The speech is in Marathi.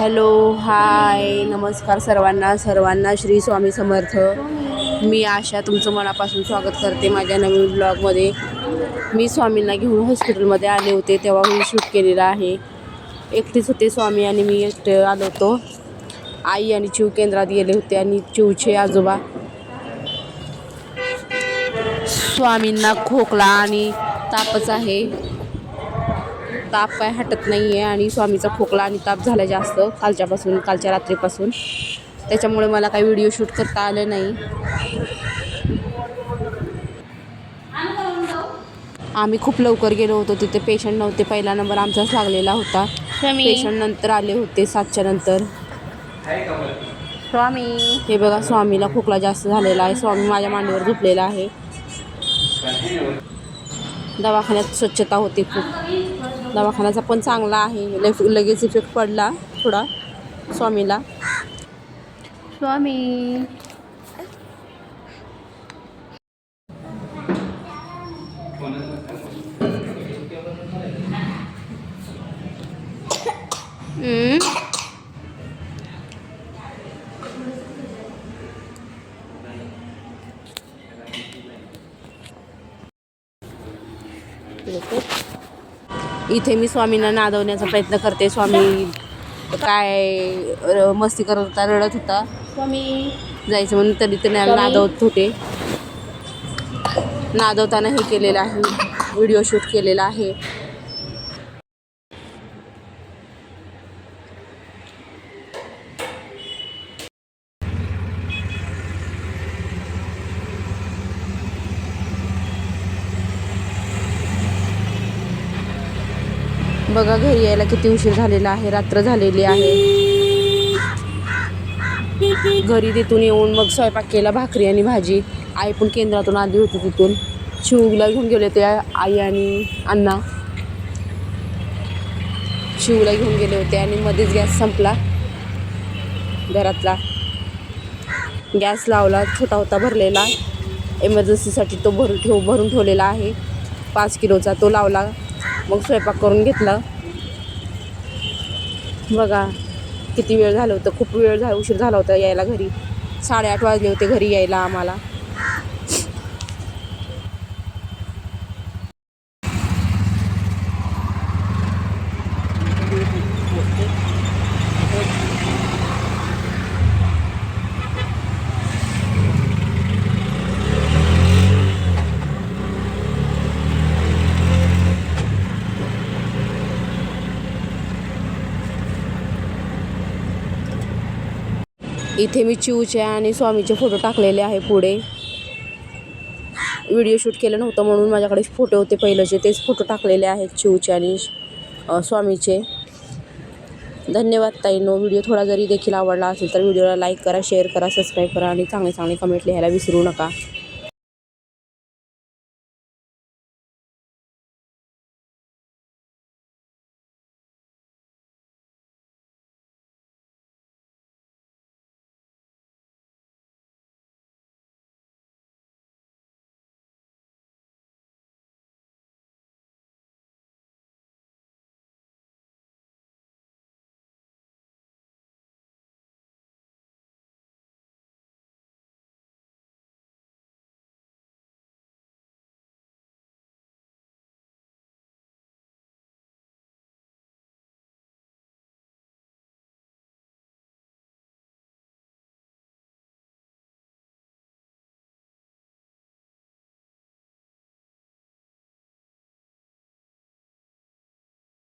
हॅलो हाय नमस्कार सर्वांना सर्वांना श्री स्वामी समर्थ. मी आशा तुमचं मनापासून स्वागत करते माझ्या नवीन ब्लॉगमध्ये. मी स्वामींना घेऊन हॉस्पिटलमध्ये आले होते तेव्हा मी शूट केलेलं आहे. एकटीच होते स्वामी आणि मी एकटे आलो होतो. आई आणि चिव केंद्रात गेले होते आणि चिवचे आजोबा स्वामींना खोकला आणि तापच आहे. ताप काय हटत नाही आहे आणि स्वामीचा खोकला आणि ताप झाला जास्त कालच्यापासून कालच्या रात्रीपासून. त्याच्यामुळे मला काही व्हिडिओ शूट करता आले नाही. आम्ही खूप लवकर गेलो होतो. तिथे पेशंट नव्हते. पहिला नंबर आमचाच लागलेला होता. पेशंट नंतर आले होते सातच्या नंतर. स्वामी. हे बघा स्वामीला खोकला जास्त झालेला आहे. स्वामी माझ्या मांडीवर झोपलेला आहे. दवाखान्यात स्वच्छता होती खूप. दवाखान्याचा पण चांगला आहे. लफ लगेच इफेक्ट पडला थोडा स्वामीला. स्वामी. इथे मी स्वामींना नादवण्याचा प्रयत्न करते. स्वामी काय मस्ती करत होता रडत होता. स्वामी. जायचं म्हणून तरी ते. नादवत होते. नादवताना हे केलेलं आहे. व्हिडिओ शूट केलेला आहे. बघा घरी यायला किती उशीर झालेला आहे रात्र झालेली आहे. घरी तिथून येऊन मग स्वयंपाक केला भाकरी आणि भाजी. आई पण केंद्रातून आली होती तिथून. शिवला घेऊन गेले होते आई आणि अण्णा. शिवला घेऊन गेले होते आणि मध्येच गॅस संपला. घरातला. गॅस लावला छोटा होता भरलेला. एमर्जन्सीसाठी तो भरून ठेव भरून ठेवलेला आहे. पाच किलोचा तो लावला. मग स्वयंपाक करून घेतला. बघा किती वेळ झालं होतं. खूप वेळ झाला उशीर झाला होता यायला घरी. साडेआठ वाजले होते घरी यायला आम्हाला. इथे मी चिवचे आणि स्वामीचे फोटो टाकलेले आहे पुढे. व्हिडिओ शूट केलं नव्हतं म्हणून माझ्याकडे फोटो होते पहिलेचे तेच फोटो टाकलेले आहेत चिवचे आणि स्वामीचे. धन्यवाद ताईनो व्हिडिओ थोडा जरी देखील आवडला असेल तर व्हिडिओला लाईक करा शेअर करा सबस्क्राईब करा आणि चांगले चांगले कमेंट लिहायला विसरू नका.